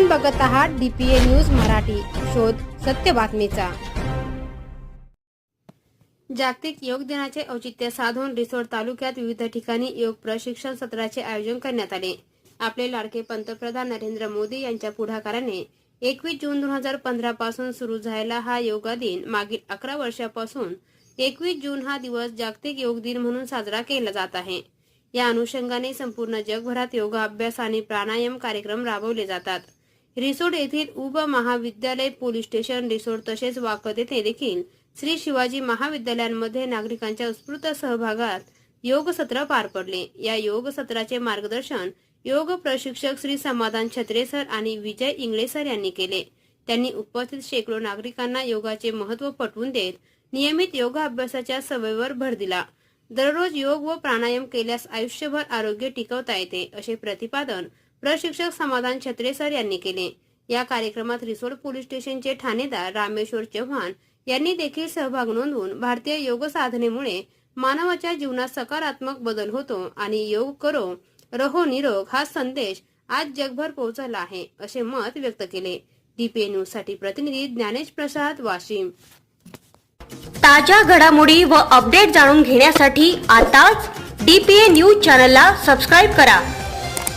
आपण बघत आहात डीपीए न्यूज मराठी. शोध सत्य बातमीचा. जागतिक योग दिनाचे औचित्य साधून रिसोड तालुक्यात विविध ठिकाणी योग प्रशिक्षण सत्राचे आयोजन करण्यात आले. आपले लाडके पंतप्रधान नरेंद्र मोदी यांच्या पुढाकाराने एकवीस जून दोन हजार पंधरा पासून सुरू झालेला हा योगा दिन मागील अकरा वर्षापासून एकवीस जून हा दिवस जागतिक योग दिन म्हणून साजरा केला जात आहे. या अनुषंगाने संपूर्ण जगभरात योगाभ्यास आणि प्राणायाम कार्यक्रम राबवले जातात. रिसोड येथील उप महाविद्यालय पोलीस स्टेशन रिसोड तसेच वाकद येथे देखील श्री शिवाजी महाविद्यालयांमध्ये नागरिकांच्या उत्स्फूर्त सहभागात योग सत्र पार पडले. या योग सत्राचे मार्गदर्शन योग प्रशिक्षक श्री समाधान छत्रे सर आणि विजय इंगळे सर यांनी केले. त्यांनी उपस्थित शेकडो नागरिकांना योगाचे महत्त्व पटवून देत नियमित योग अभ्यासाच्या सवयीवर भर दिला. दररोज योग व प्राणायाम केल्यास आयुष्यभर आरोग्य टिकवता येते असे प्रतिपादन प्रशिक्षक समाधान छत्रे सर यांनी केले. या कार्यक्रमात रिसोड पोलीस स्टेशनचे ठाणेदार रामेश्वर चव्हाण यांनी देखील सहभाग नोंदवून भारतीय योग साधनेमुळे मानवाच्या जीवनात सकारात्मक बदल होतो आणि योग करो रहो निरोग हा संदेश आज जगभर पोहोचला आहे असे मत व्यक्त केले. डीपीए न्यूजसाठी प्रतिनिधी ज्ञानेश प्रसाद वाशिम. ताज्या घडामोडी व अपडेट जाणून घेण्यासाठी आताच डीपीए न्यूज चॅनलला सबस्क्राईब करा.